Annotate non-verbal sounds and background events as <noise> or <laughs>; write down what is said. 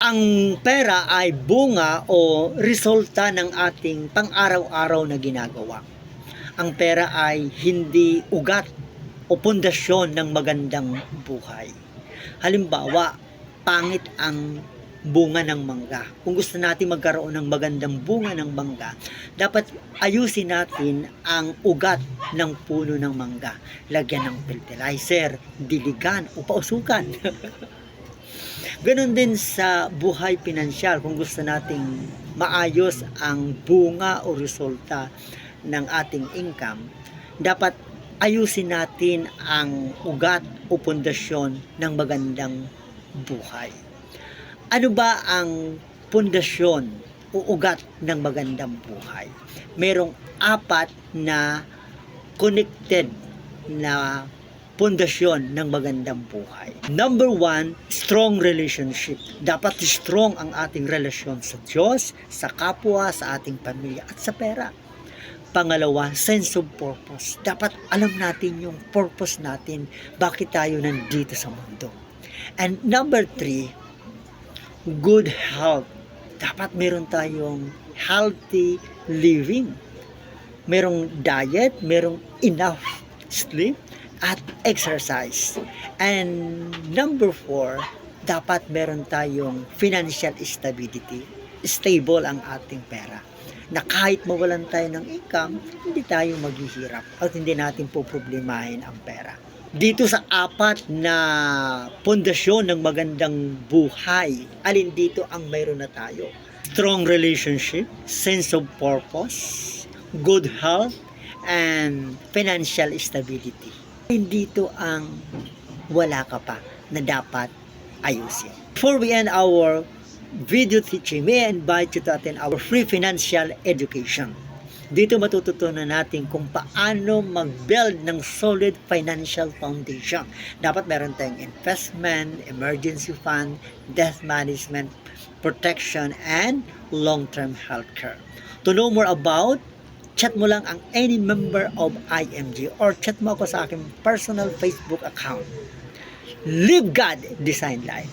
Ang pera ay bunga o resulta ng ating pang-araw-araw na ginagawa. Ang pera ay hindi ugat o pundasyon ng magandang buhay. Halimbawa, pangit ang bunga ng mangga. Kung gusto natin magkaroon ng magandang bunga ng mangga, dapat ayusin natin ang ugat ng puno ng mangga. Lagyan ng fertilizer, diligan o pausukan. <laughs> Ganon din sa buhay pinansyal kung gusto nating maayos ang bunga o resulta ng ating income, dapat ayusin natin ang ugat o pundasyon ng magandang buhay. Ano ba ang pundasyon o ugat ng magandang buhay? Merong apat na connected na pundasyon ng magandang buhay. Number one, strong relationship. Dapat strong ang ating relasyon sa Diyos, sa kapwa, sa ating pamilya, at sa pera. Pangalawa, sense of purpose. Dapat alam natin yung purpose natin, bakit tayo nandito sa mundo. And number three, good health. Dapat meron tayong healthy living. Merong diet, merong enough sleep, at exercise. And number four, dapat meron tayong financial stability. Stable ang ating pera. Na kahit mawalan tayo ng income, hindi tayo maghihirap at hindi natin po problemahin ang pera. Dito sa apat na pundasyon ng magandang buhay, alin dito ang mayroon na tayo? Strong relationship, sense of purpose, good health, and financial stability dito ang wala ka pa na dapat ayusin. Before we end our video teaching, may invite you to attend our free financial education. Dito matututunan natin kung paano mag-build ng solid financial foundation. Dapat meron tayong investment, emergency fund, death management, protection, and long-term healthcare. To know more about chat mo lang ang any member of IMG or chat mo ako sa aking personal Facebook account. Live God Design Life.